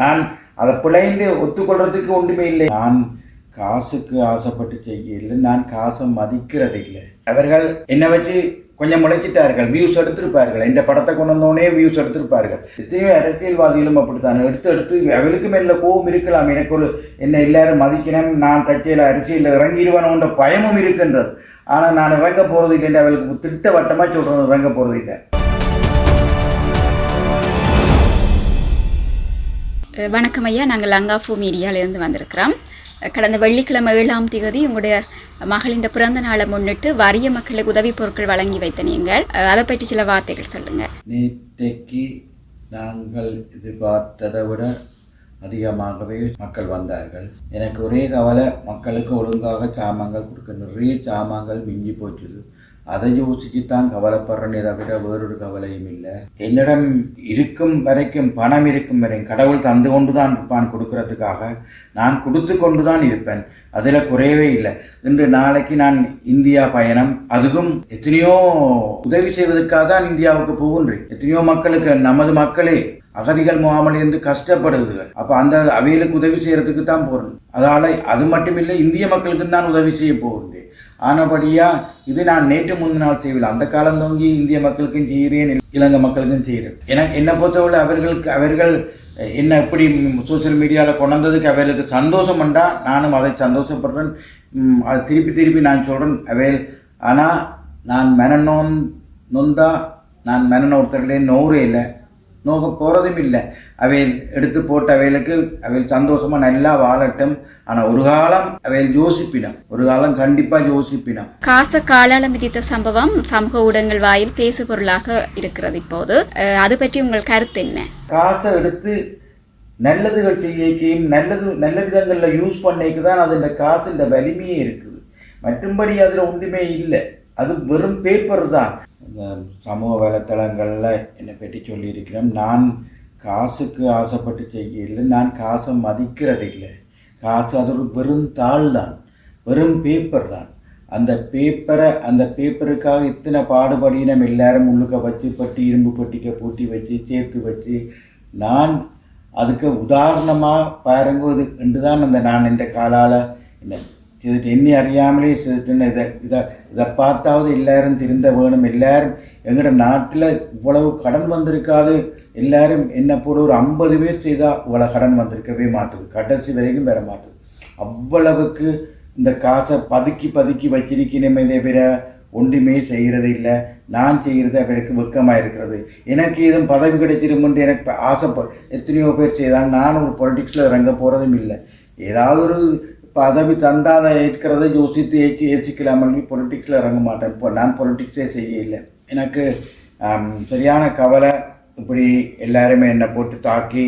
நான் அதை பிள்ளைங்க ஒத்துக்கொள்றதுக்கு ஒன்றுமே இல்லை. நான் காசுக்கு ஆசைப்பட்டு செய்யல நான் காசை மதிக்கிறது இல்லை அவர்கள் என்னை வச்சு கொஞ்சம் முளைச்சிட்டார்கள். வியூஸ் எடுத்திருப்பார்கள். இந்த படத்தை கொண்டு வந்தோடனே வியூஸ் எடுத்திருப்பார்கள். எத்தனையோ அரசியல்வாதிகளும் அப்படித்தான். எடுத்து எடுத்து அவருக்கும் மேல கோவம் இருக்கலாம். எனக்கு ஒரு என்னை எல்லாரும் மதிக்கணும். நான் தச்சையில் அரசியலில் இறங்கிடுவேனோன்ற பயமும் இருக்கின்றது. ஆனால் நான் இறங்க போகிறது இல்லை அவளுக்கு திட்டவட்டமாக சொல்கிறேன் இறங்க போகிறது இல்லை வணக்கம் ஐயா. நாங்கள் லங்காஃபு மீடியாவிலேருந்து வந்திருக்கிறோம். கடந்த வெள்ளிக்கிழமை ஏழாம் தேதி உங்களுடைய மகளின் பிறந்த நாளை முன்னிட்டு வறிய மக்களுக்கு உதவி பொருட்கள் வழங்கி வைத்த நீங்கள். அதை பற்றி சில வார்த்தைகள் சொல்லுங்கள் நேற்றைக்கு நாங்கள் எதிர்பார்த்ததை விட அதிகமாகவே மக்கள் வந்தார்கள். எனக்கு ஒரே கவலை மக்களுக்கு ஒழுங்காக சாமான்கள் கொடுக்க நிறைய சாமான்கள் மிஞ்சி போச்சுது. அதை யோசிச்சு தான் கவலைப்படுறேனே தவிர வேறொரு கவலையும் இல்லை. என்னிடம் இருக்கும் வரைக்கும் பணம் இருக்கும் வரை கடவுள் தந்து கொண்டு தான் இருப்பான் கொடுக்கறதுக்காக. நான் கொடுத்து கொண்டு தான் இருப்பேன். அதில் குறையவே இல்லை. இன்று நாளைக்கு நான் இந்தியா பயணம். அதுவும் எத்தனையோ உதவி செய்வதற்காக தான் இந்தியாவுக்கு போகின்றேன். எத்தனையோ மக்களுக்கு நமது மக்களே அகதிகள் முகாமிலிருந்து கஷ்டப்படுதுகள். அப்போ அந்த அவைகளுக்கு உதவி செய்யறதுக்கு தான் போகிறேன் அதால் அது மட்டுமில்லை இந்திய மக்களுக்கு தான் உதவி செய்ய போகின்றேன். ஆனபடியா இது நான் நேற்று முந்தின நாள் செய்யவில்லை. அந்த காலம் தோங்கி இந்திய மக்களுக்கும் செய்கிறேன் இலங்கை மக்களுக்கும் செய்கிறேன். எனக்கு என்னை பொறுத்தவரை அவர்களுக்கு அவர்கள் என்ன எப்படி சோசியல் மீடியாவில் கொண்டாந்ததுக்கு அவர்களுக்கு சந்தோஷம் பண்ணா நானும் அதை சந்தோஷப்படுறேன். அதை அது திருப்பி திருப்பி நான் சொல்கிறேன் அவைகள் ஆனால் நான் மெனநோன் நொந்தா நான் மெனன் ஒருத்தர்களே நோறே இல்லை. நோக போகிறதும் இல்லை அவையில் எடுத்து போட்ட அவைகளுக்கு அவையில் சந்தோஷமாக நல்லா வாழட்டும். ஆனால் ஒரு காலம் அவையில் யோசிப்பினம். ஒரு காலம் கண்டிப்பாக யோசிப்பினம். காச காலால மிதித்த சம்பவம் சமூக ஊடகங்கள் வாயில் பேசு பொருளாக இருக்கிறது இப்போது. அது பற்றி உங்கள் கருத்து என்ன? காசை எடுத்து நல்லதுகள் செய்யக்கையும் நல்லது நல்ல விதங்களில் யூஸ் பண்ணிக்கு தான் அது இந்த காசு இந்த வலிமையே இருக்குது. மற்றும்படி அதில் ஒன்றுமே இல்லை. அது வெறும் பேப்பர் தான். இந்த சமூக வலைத்தளங்களில் என்னை பற்றி சொல்லியிருக்கிறேன். நான் காசுக்கு ஆசைப்பட்டு செய்யல. நான் காசை மதிக்கிறது இல்லை காசு அது ஒரு வெறும் தாள் தான். வெறும் பேப்பர் தான். அந்த பேப்பரை அந்த பேப்பருக்காக இத்தனை பாடுபடினம் எல்லாரும் உள்ளுக்க வச்சு பட்டி இரும்பு பட்டிக்க பூட்டி வச்சு சேர்த்து வச்சு நான் அதுக்கு உதாரணமாக பாருங்க இது என்று தான் அந்த நான் இந்த காலால் என்ன செய்துட்டு எண்ணி அறியாமலே செய்துட்டுன்னு இதை இதை இதை பார்த்தாவது எல்லாரும் திருந்த வேணும். எல்லாரும் எங்களோட நாட்டில் இவ்வளவு கடன் வந்திருக்காது. எல்லாரும் என்ன போல ஒரு ஐம்பது பேர் செய்தால் இவ்வளோ கடன் வந்திருக்கவே மாட்டுது. கடைசி வரைக்கும் பெற மாட்டுது. அவ்வளவுக்கு இந்த காசை பதுக்கி பதுக்கி வச்சிருக்கணுமே தவிர ஒன்றுமே செய்கிறது இல்லை. நான் செய்கிறது அவருக்கு வெக்கமாக இருக்கிறது. எனக்கு எதுவும் பதவி கிடைச்சிருமென்று எனக்கு ஆசைப்ப எத்தனையோ பேர் செய்தால் நான் ஒரு பொலிட்டிக்ஸில் இறங்க போகிறதும் இல்லை. ஏதாவது ஒரு பதவி தந்தால் ஏற்கிறத யோசித்து ஏற்றி யோசிக்கலாமல் பொலிட்டிக்ஸில் இறங்க மாட்டேன் இப்போ நான் பொலிட்டிக்ஸே செய்ய இல்லை எனக்கு சரியான கவலை இப்படி எல்லாருமே என்னை போட்டு தாக்கி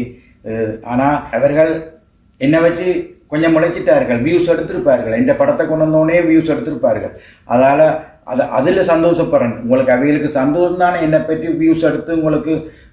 ஆனால் அவர்கள் என்னை வச்சு கொஞ்சம் முளைச்சிட்டார்கள். வியூஸ் எடுத்திருப்பார்கள். இந்த படத்தை கொண்டு வந்தோடனே வியூஸ் எடுத்திருப்பார்கள். அதால் அது அதில் சந்தோஷப்படுறேன். உங்களுக்கு அவைகளுக்கு சந்தோஷம் தானே என்னை பற்றி வியூஸ் எடுத்து உங்களுக்கு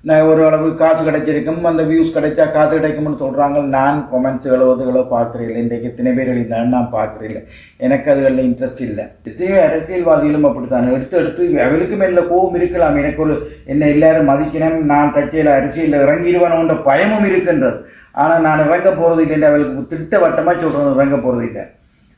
நான் ஒரு அளவு காசு கிடைச்சிருக்கும் அந்த வியூஸ் கிடைச்சா காசு கிடைக்கும்னு சொல்கிறாங்க நான் கொமெண்ட்ஸ் எழுவதுகளோ பார்க்குறேன் இன்றைக்கு இத்தனை பேர் எழுதினாலும் நான் பார்க்குறேன் எனக்கு அதுகளில் இன்ட்ரெஸ்ட் இல்லை. எத்தனையோ அரசியல்வாதிகளும் அப்படித்தான். எடுத்து எடுத்து அவருக்கும் இல்லை கோபம் இருக்கலாம். எனக்கு ஒரு என்ன எல்லாரும் மதிக்கணும். நான் தச்சையில் அரசியலில் இறங்கிடுவேனோன்ற பயமும் இருக்கின்றது. ஆனால் நான் இறங்க போகிறது இல்லை அவளுக்கு திட்டவட்டமாக சொல்கிறேன் இறங்க போகிறது இல்லை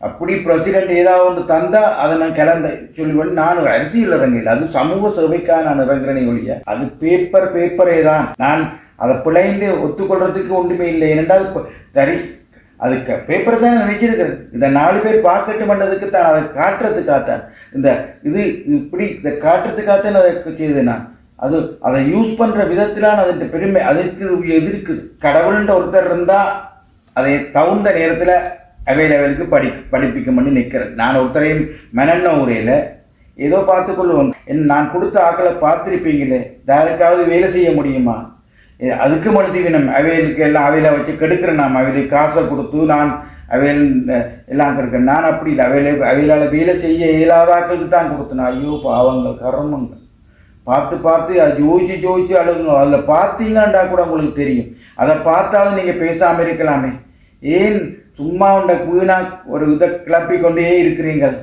அப்படி பிரசிடென்ட் ஏதாவது ஒன்று தந்தா அதை நான் கிளந்த சொல்லிவிட்டு நான் ஒரு அரசியல் இறங்கல. அது சமூக சேவைக்காக நான் இறங்குறேனே ஒழிய அது பேப்பர் பேப்பரே தான். நான் அதை பிழைந்து ஒத்துக்கொள்றதுக்கு ஒன்றுமே இல்லை. ஏனென்றால் சரி அதுக்கு பேப்பர் தான் நினைச்சிருக்கிறேன் இந்த நாலு பேர் பார்க்கட்டு பண்ணதுக்கு தான் அதை காட்டுறதுக்காகத்தான் இந்த இது இப்படி இதை காட்டுறதுக்காகத்தான் அதை செய்தேன்? நான் அது அதை யூஸ் பண்ணுற விதத்திலான அதன் பெருமை அதற்கு எதிர்க்குது. கடவுள்ன்ற ஒருத்தர் இருந்தால் அதை தகுந்த நேரத்தில் அவைலபிளுக்கு படி படிப்பிக்கும்னு நிற்கிறேன் நான் ஒருத்தரையும் மெனன்ன உரையில் ஏதோ பார்த்து கொள்வோம் என் நான் கொடுத்த ஆக்களை பார்த்துருப்பீங்களே? யாருக்காவது வேலை செய்ய முடியுமா? அதுக்கு மட்டும் நம்ம அவைகளுக்கு எல்லாம் அவையில் வச்சு கெடுக்கிறேன் நாம் அவைகளுக்கு காசை கொடுத்து நான் அவையில் எல்லாம் கெடுக்கிறேன். நான் அப்படி இல்லை. அவையில் அவைகளால் வேலை செய்ய இயலாதாக்களுக்கு தான் கொடுத்தேன். ஐயோ பாவங்கள் கர்மங்கள். பார்த்து பார்த்து அது ஜோதிச்சு ஜோதிச்சு அழுகுங்க. அதில் பார்த்தீங்கண்டா கூட உங்களுக்கு தெரியும். அதை பார்த்தாவது நீங்கள் பேசாமல் இருக்கலாமே. ஏன் சும்மா உண்ட வீணா ஒரு இதை கிளப்பி கொண்டே இருக்கிறீங்கள்